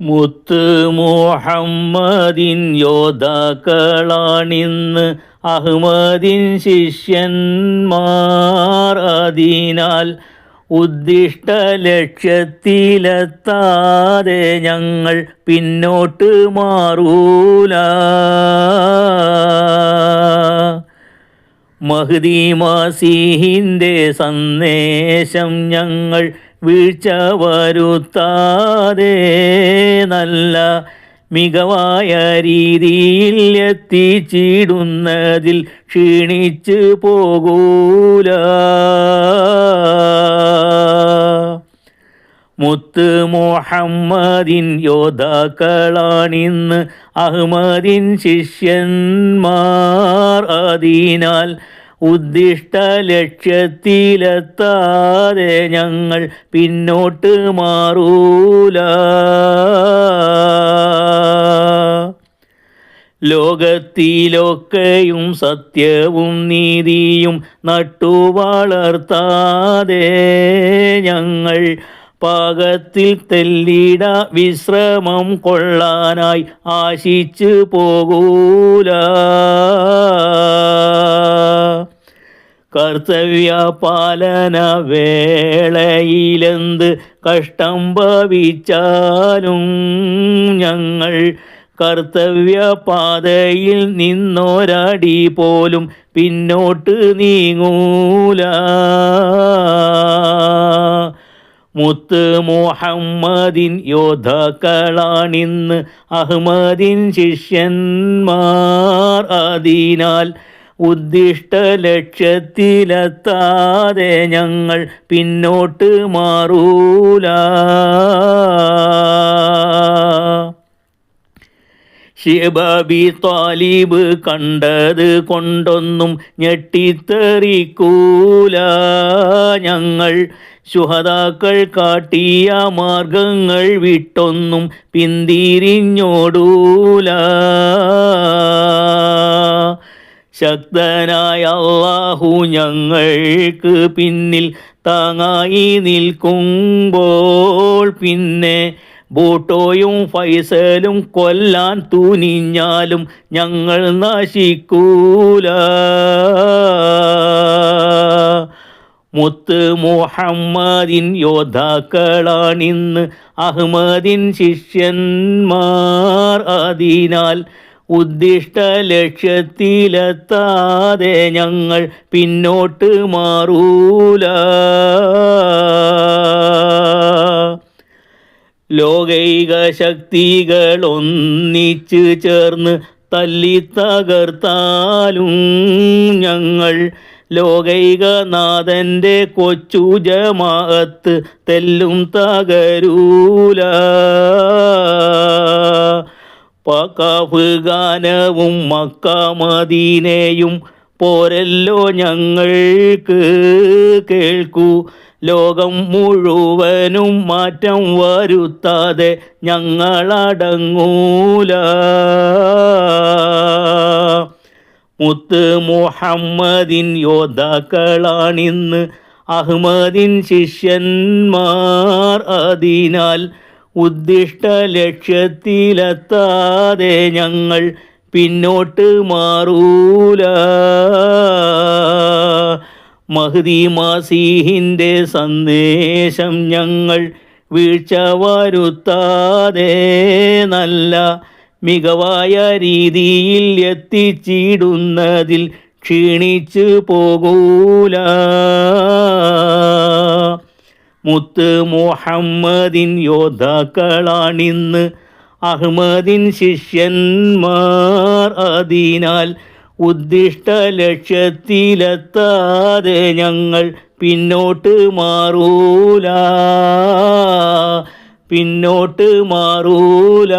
മുത്ത് മുഹമ്മദിൻ യോദ്ധാക്കളാണിന്ന് അഹ്മദിൻ ശിഷ്യന്മാർ അതിനാൽ ഉദ്ദിഷ്ട ലക്ഷ്യത്തിലെത്താതെ ഞങ്ങൾ പിന്നോട്ട് മാറൂല. മഹദീമാസിഹിന്റെ മസീഹിന്റെ സന്ദേശം ഞങ്ങൾ വീഴ്ച വരുത്താതെ നല്ല മികവായ രീതിയിൽ എത്തിച്ചിടുന്നതിൽ ക്ഷീണിച്ചു പോകൂല. മുത്ത് മുഹമ്മദിൻ യോദ്ധാക്കളാണിന്ന് അഹ്മദിൻ ശിഷ്യന്മാർ. അതിനാൽ ഉദ്ദിഷ്ട ലക്ഷ്യത്തിലെത്താതെ ഞങ്ങൾ പിന്നോട്ട് മാറൂല. ലോകത്തിലൊക്കെയും സത്യവും നീതിയും നട്ടുവളർത്താതെ ഞങ്ങൾ പാകത്തിൽ തെല്ലിട വിശ്രമം കൊള്ളാനായി ആശിച്ചു പോകൂല. കർത്തവ്യ പാലന വേളയിലെന്ത് കഷ്ടം ഭവിച്ചാലും ഞങ്ങൾ കർത്തവ്യ പാതയിൽ നിന്നൊരടി പോലും പിന്നോട്ട് നീങ്ങൂല. മുത്ത് മുഹമ്മദിൻ യോദ്ധാക്കളാണിന്ന് അഹ്മദിൻ ശിഷ്യന്മാർ. അതിനാൽ ഉദ്ദിഷ്ട ലക്ഷ്യത്തിലെത്താതെ ഞങ്ങൾ പിന്നോട്ട് മാറൂല. ഷിബാബി താലിബ് കണ്ടത് കൊണ്ടൊന്നും ഞെട്ടിത്തെറിക്കൂല. ഞങ്ങൾ ശുഹതാക്കൾ കാട്ടിയ മാർഗങ്ങൾ വിട്ടൊന്നും പിന്തിരിഞ്ഞോടൂല. ശക്തനായ അള്ളാഹു ഞങ്ങൾക്ക് പിന്നിൽ താങ്ങായി നിൽക്കുമ്പോൾ പിന്നെ ബൂട്ടോയും ഫൈസലും കൊല്ലാൻ തുനിഞ്ഞാലും ഞങ്ങൾ നശിക്കൂല. മുത്ത് മുഹമ്മദിൻ യോദ്ധാക്കളാണിന്ന് അഹ്മദിൻ ശിഷ്യന്മാർ. അതിനാൽ ഉദ്ദിഷ്ട ലക്ഷ്യത്തിലെത്താതെ ഞങ്ങൾ പിന്നോട്ട് മാറൂല. ലോകൈക ശക്തികൾ ഒന്നിച്ച് ചേർന്ന് തല്ലി തകർത്താലും ഞങ്ങൾ ലോകൈകനാഥന്റെ കൊച്ചു ജമാഅത്ത് തെല്ലും തകരൂല. പക്കാഫ് ഗാനവും മക്കാമദീനയും പോരല്ലോ ഞങ്ങൾക്ക് കേൾക്കൂ. ലോകം മുഴുവനും മാറ്റം വരുത്താതെ ഞങ്ങളടങ്ങൂല. മുത്ത് മുഹമ്മദിൻ യോദ്ധാക്കളാണിന്ന്. അഹ്മദിൻ ശിഷ്യന്മാർ അതിനാൽ ഉദ്ദിഷ്ട ലക്ഷ്യത്തിലെത്താതെ ഞങ്ങൾ പിന്നോട്ട് മാറൂല. മഹദി മാസീഹിന്റെ സന്ദേശം ഞങ്ങൾ വീഴ്ച വരുത്താതെ നല്ല മികവായ രീതിയിൽ എത്തിച്ചിടുന്നതിൽ ക്ഷീണിച്ചു പോകൂല. മുത്ത് മുഹമ്മദിൻ യോദ്ധാക്കളാണിന്ന്. അഹ്മദിൻ ശിഷ്യന്മാർ അതിനാൽ ഉദ്ദിഷ്ട ലക്ഷ്യത്തിലെത്താതെ ഞങ്ങൾ പിന്നോട്ട് മാറൂല. പിന്നോട്ട് മാറൂല.